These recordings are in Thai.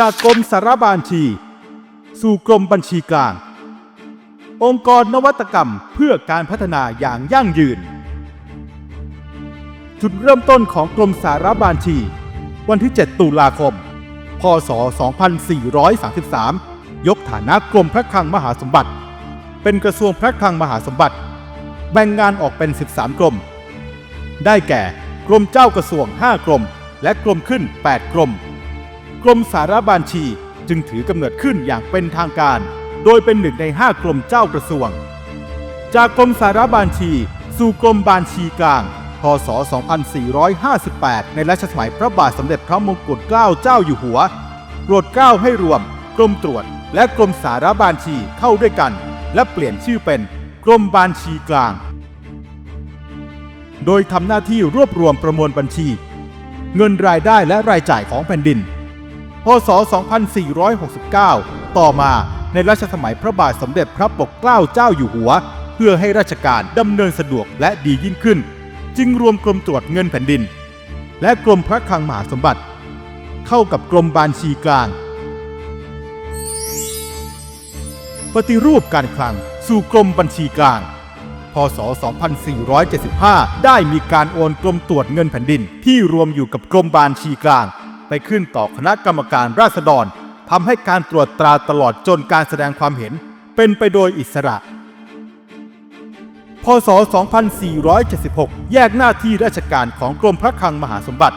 จากกรมสารบาญชี สู่กรมบัญชีกลาง องค์กรนวัตกรรมเพื่อการพัฒนาอย่างยั่งยืน จุดเริ่มต้นของกรมสารบาญชี วันที่ 7 ตุลาคม พศ 2433 ยกฐานะกรมพระคลังมหาสมบัติ เป็นกระทรวงพระคลังมหาสมบัติ แบ่งงานออกเป็น 13 กรม ได้แก่กรมเจ้ากระทรวง 5 กรม และกรมขึ้น 8 กรม กรมสารบาญชีจึงถือกำเนิดขึ้นอย่างเป็นทางการ โดยเป็นหนึ่งใน5กรมเจ้ากระทรวง จากกรมสารบาญชี สู่กรมบาญชีกลาง พศ 2458 ในรัชสมัยพระบาทสมเด็จพระมงกุฎเกล้าเจ้าอยู่หัว โปรดเกล้าให้รวม กรมตรวจ และกรมสารบาญชีเข้าด้วยกัน และเปลี่ยนชื่อเป็นกรมบาญชีกลาง โดยทำหน้าที่รวบรวมประมวลบัญชี เงินรายได้และรายจ่ายของแผ่นดิน พศ 2469 ต่อมาในรัชสมัยพระบาทสมเด็จพระปกเกล้าเจ้าอยู่หัว เพื่อให้ราชการดำเนินสะดวกและดียิ่งขึ้น จึงรวมกรมตรวจเงินแผ่นดิน และกรมพระคลังมหาสมบัติ เข้ากับกรมบาญชีกลาง ปฏิรูปการคลังสู่กรมบัญชีกลาง พศ 2475 ได้มีการโอนกรมตรวจเงินแผ่นดิน ที่รวมอยู่กับกรมบาญชีกลาง ไปขึ้นต่อคณะกรรมการราษฎรทำให้การตรวจตราตลอดจนการแสดงความเห็นเป็นไปโดยอิสระ พศ 2476 แยกหน้าที่ราชการของกรมพระคลังมหาสมบัติ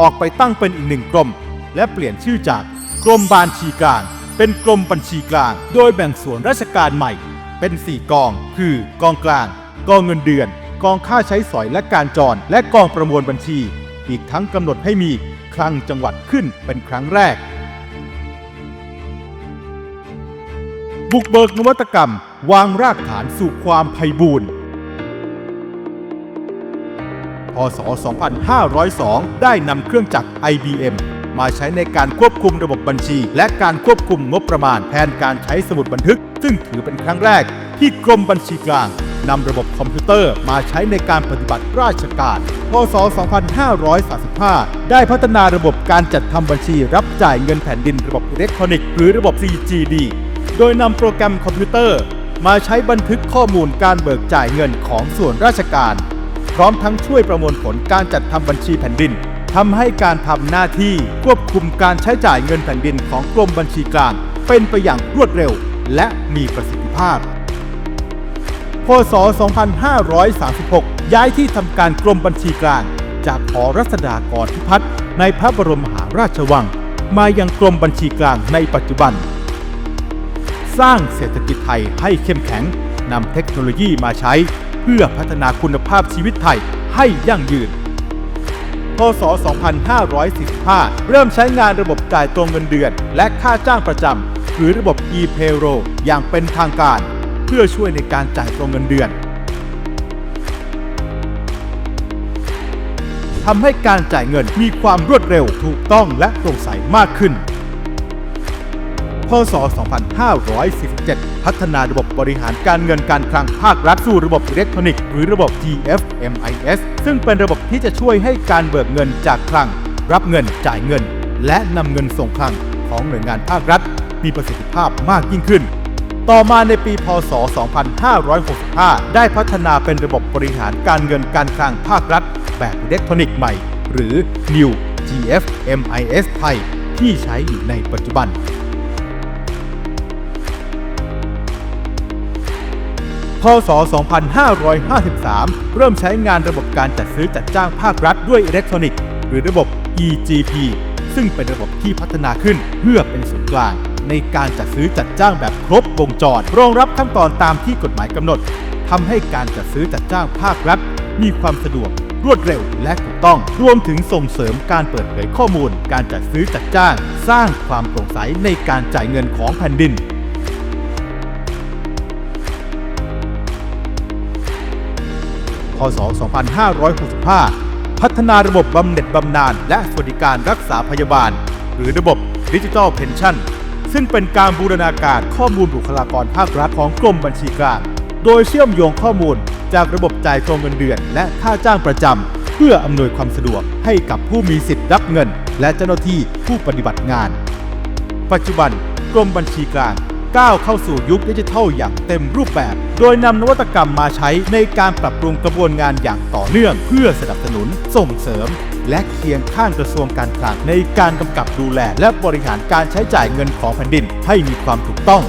ออกไปตั้งเป็นอีกหนึ่งกรม และเปลี่ยนชื่อจากกรมบาญชีกลาง เป็นกรมบัญชีกลาง โดยแบ่งส่วนราชการใหม่ เป็น 4 กอง คือกองกลาง กองเงินเดือน กองค่าใช้สอยและการจร และกองประมวลบัญชี อีกทั้งกำหนดให้มี คลังจังหวัดขึ้นเป็นครั้งแรก บุกเบิกนวัตกรรม วางรากฐานสู่ความไพบูรณ์พศ 2502 ได้นำเครื่องจักร IBM มาใช้ในการควบคุมระบบบัญชี และการควบคุมงบประมาณแทนการใช้สมุดบันทึก ซึ่งถือเป็นครั้งแรกที่กรมบัญชีกลาง นำระบบคอมพิวเตอร์มาใช้ในการปฏิบัติราชการ พศ 2535 ได้พัฒนาระบบการจัดทำบัญชีรับจ่ายเงินแผ่นดินระบบอิเล็กทรอนิกส์หรือระบบ CGD โดยนำโปรแกรมคอมพิวเตอร์ มาใช้บันทึกข้อมูลการเบิกจ่ายเงินของส่วนราชการ พร้อมทั้งช่วยประมวลผลการจัดทำบัญชีแผ่นดินทำให้การทำหน้าที่ควบคุมการใช้จ่ายเงินแผ่นดินของกรมบัญชีกลาง เป็นไปอย่างรวดเร็ว และมีประสิทธิภาพ พศ 2536 ย้ายที่ทำการกรมบัญชีกลาง จากหอรัศดากรพิพัฒน์ในพระบรมมหาราชวัง มายังกรมบัญชีกลางในปัจจุบัน สร้างเศรษฐกิจไทยให้เข้มแข็งนำเทคโนโลยีมาใช้ เพื่อพัฒนาคุณภาพชีวิตไทยให้ยั่งยืน พศ 2545 เริ่มใช้งานระบบจ่ายตรงเงินเดือน และค่าจ้างประจำหรือระบบ e-payroll อย่างเป็นทางการ พื่อช่วยในการจ่ายตรงเงินเดือนทำให้การจ่ายเงินมีความรวดเร็วถูกต้องและโปร่งใสมากขึ้น พศ 2547 พัฒนาระบบบริหารการเงินการคลังภาครัฐสู่ระบบอิเล็กทรอนิกส์หรือระบบ GFMIS ซึ่งเป็นระบบที่จะช่วยให้การเบิกเงินจากคลัง รับเงินจ่ายเงิน และนำเงินส่งคลังของหน่วยงานภาครัฐ มีประสิทธิภาพมากยิ่งขึ้น ต่อมาในปี พศ 2565 ได้พัฒนาเป็นระบบบริหารการเงินการคลังภาครัฐ แบบอิเล็กทรอนิกส์ใหม่ หรือ New GFMIS ไทย ที่ใช้อยู่ในปัจจุบัน พศ 2553 เริ่มใช้งานระบบการจัดซื้อจัดจ้างภาครัฐด้วยอิเล็กทรอนิกส์ หรือระบบ EGP ซึ่งเป็นระบบที่พัฒนาขึ้นเพื่อเป็นศูนย์กลาง ในการจัดซื้อจัดจ้างแบบครบวงจรรองรับขั้นตอนตามที่กฎหมายกำหนดทำให้การจัดซื้อจัดจ้างภาครัฐ มีความสะดวกรวดเร็วและถูกต้อง รวมถึงส่งเสริมการเปิดเผยข้อมูล การจัดซื้อจัดจ้าง สร้างความโปร่งใสในการจ่ายเงินของแผ่นดิน พศ 2565 พัฒนาระบบบำเหน็จบำนาญและสวัสดิการรักษาพยาบาล หรือระบบดิจิ t a ลเพนชั่น ซึ่งเป็นการบูรณาการข้อมูลบุคลากรภาครัฐของกรมบัญชีกลาง โดยเชื่อมโยงข้อมูลจากระบบจ่ายตรงเงินเดือน และค่าจ้างประจำ เพื่ออำนวยความสะดวกให้กับผู้มีสิทธิ์รับเงิน และเจ้าหน้าที่ผู้ปฏิบัติงาน ปัจจุบันกรมบัญชีกลางก้าวเข้าสู่ยุคดิจิทัลอย่างเต็มรูปแบบ โดยนำนวัตกรรมมาใช้ในการปรับปรุงกระบวนงานอย่างต่อเนื่อง เพื่อสนับสนุนส่งเสริม และเคียงข้างกระทรวงการคลังในการกำกับดูแล และบริหารการใช้จ่ายเงินของแผ่นดินให้มีความถูกต้อง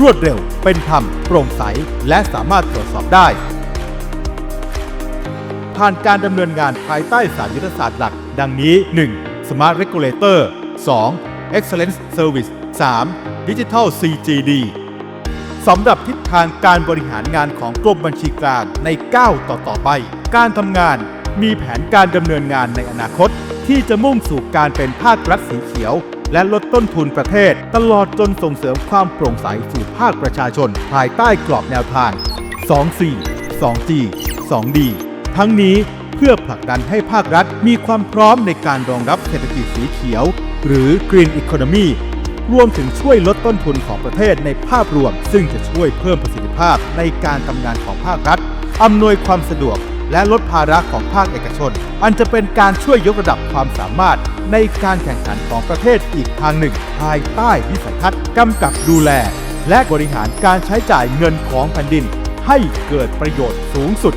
รวดเร็ว เป็นธรรม โปร่งใส และสามารถตรวจสอบได้ ผ่านการดำเนินงานภายใต้สามยุทธศาสตร์หลัก ดังนี้ 1. Smart Regulator 2. Excellence Service 3. Digital CGD สำหรับทิศทางการบริหารงานของกรมบัญชีกลางในก้าวต่อต่อ ๆ ไป การทำงาน มีแผนการดำเนินงานในอนาคต ที่จะมุ่งสู่การเป็นภาครัฐสีเขียว และลดต้นทุนประเทศ ตลอดจนส่งเสริมความโปร่งใสสู่ภาคประชาชน ภายใต้กรอบแนวทาง24 2G 2D ทั้งนี้เพื่อผลักดันให้ภาครัฐมีความพร้อมในการรองรับเศรษฐกิจสีเขียว หรือ Green Economy รวมถึงช่วยลดต้นทุนของประเทศในภาพรวม ซึ่งจะช่วยเพิ่มประสิทธิภาพในการทำงานของภาครัฐ อำนวยความสะดวก และลดภาระของภาคเอกชน อันจะเป็นการช่วยยกระดับความสามารถในการแข่งขันของประเทศอีกทางหนึ่ง ภายใต้วิสัยทัศน์กำกับดูแล และบริหารการใช้จ่ายเงินของแผ่นดิน ให้เกิดประโยชน์สูงสุด